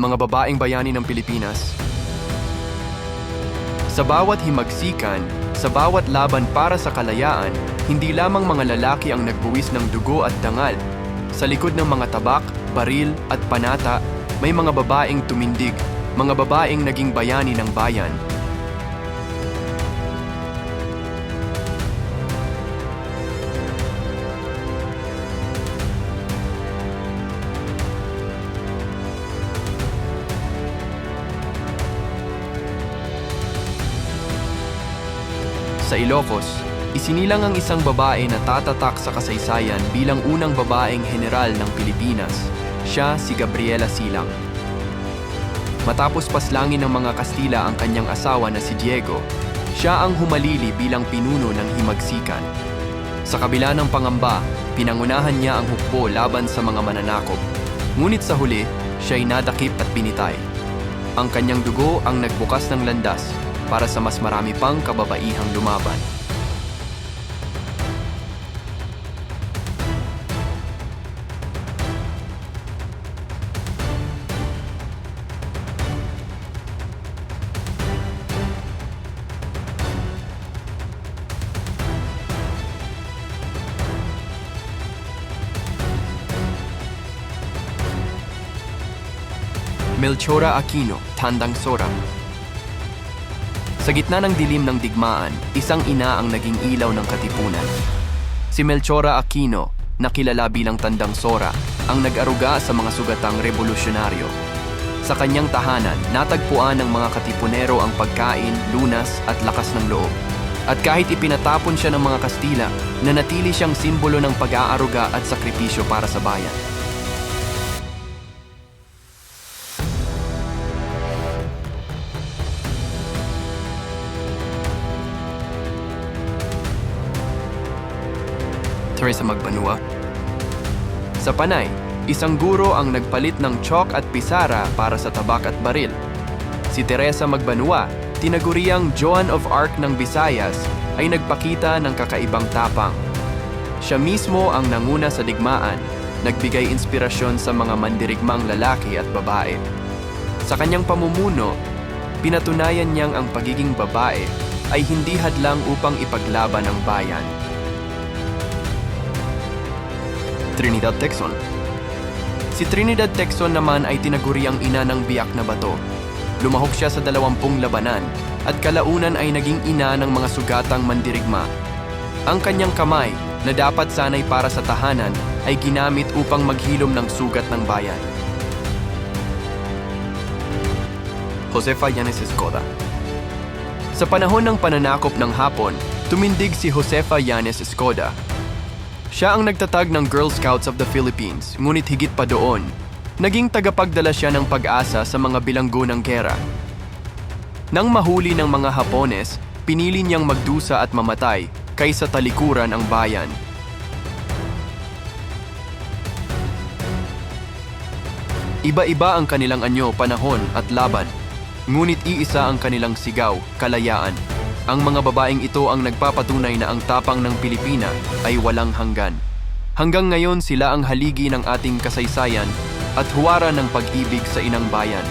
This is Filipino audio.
mga babaeng bayani ng Pilipinas. Sa bawat himagsikan, sa bawat laban para sa kalayaan, hindi lamang mga lalaki ang nagbuwis ng dugo at dangal. Sa likod ng mga tabak, baril at panata, may mga babaeng tumindig, mga babaeng naging bayani ng bayan. Sa Ilocos, isinilang ang isang babae na tatatak sa kasaysayan bilang unang babaeng general ng Pilipinas. Siya si Gabriela Silang. Matapos paslangin ng mga Kastila ang kanyang asawa na si Diego, siya ang humalili bilang pinuno ng himagsikan. Sa kabila ng pangamba, pinangunahan niya ang hukbo laban sa mga mananakop. Ngunit sa huli, siya'y nadakip at pinitay. Ang kanyang dugo ang nagbukas ng landas para sa mas marami pang kababaihang lumaban. Melchora Aquino, Tandang Sora. Sa gitna ng dilim ng digmaan, isang ina ang naging ilaw ng katipunan. Si Melchora Aquino, nakilala bilang Tandang Sora, ang nag-aruga sa mga sugatang revolusyonaryo. Sa kanyang tahanan, natagpuan ng mga katipunero ang pagkain, lunas at lakas ng loob. At kahit ipinatapon siya ng mga Kastila, nanatili siyang simbolo ng pag-aaruga at sakripisyo para sa bayan. Teresa Magbanua. Sa Panay, isang guro ang nagpalit ng chalk at pisara para sa tabak at baril. Si Teresa Magbanua, tinaguriang Joan of Arc ng Visayas, ay nagpakita ng kakaibang tapang. Siya mismo ang nanguna sa digmaan, nagbigay inspirasyon sa mga mandirigmang lalaki at babae. Sa kanyang pamumuno, pinatunayan niyang ang pagiging babae ay hindi hadlang upang ipaglaban ang bayan. Trinidad Texon. Si Trinidad Texon naman ay tinaguriang ina ng biyak na bato. Lumahok siya sa dalawampung labanan at kalaunan ay naging ina ng mga sugatang mandirigma. Ang kanyang kamay, na dapat sanay para sa tahanan, ay ginamit upang maghilom ng sugat ng bayan. Josefa Yanes Escoda Sa panahon ng pananakop ng Hapon, tumindig si Josefa Yanes Escoda siya ang nagtatag ng Girl Scouts of the Philippines, ngunit higit pa doon, naging tagapagdala siya ng pag-asa sa mga bilanggo ng gera. Nang mahuli ng mga Hapones, pinili niyang magdusa at mamatay kaysa talikuran ang bayan. Iba-iba ang kanilang anyo, panahon at laban, ngunit iisa ang kanilang sigaw, kalayaan. Ang mga babaeng ito ang nagpapatunay na ang tapang ng Pilipina ay walang hanggan. Hanggang ngayon sila ang haligi ng ating kasaysayan at huwara ng pag-ibig sa inang bayan.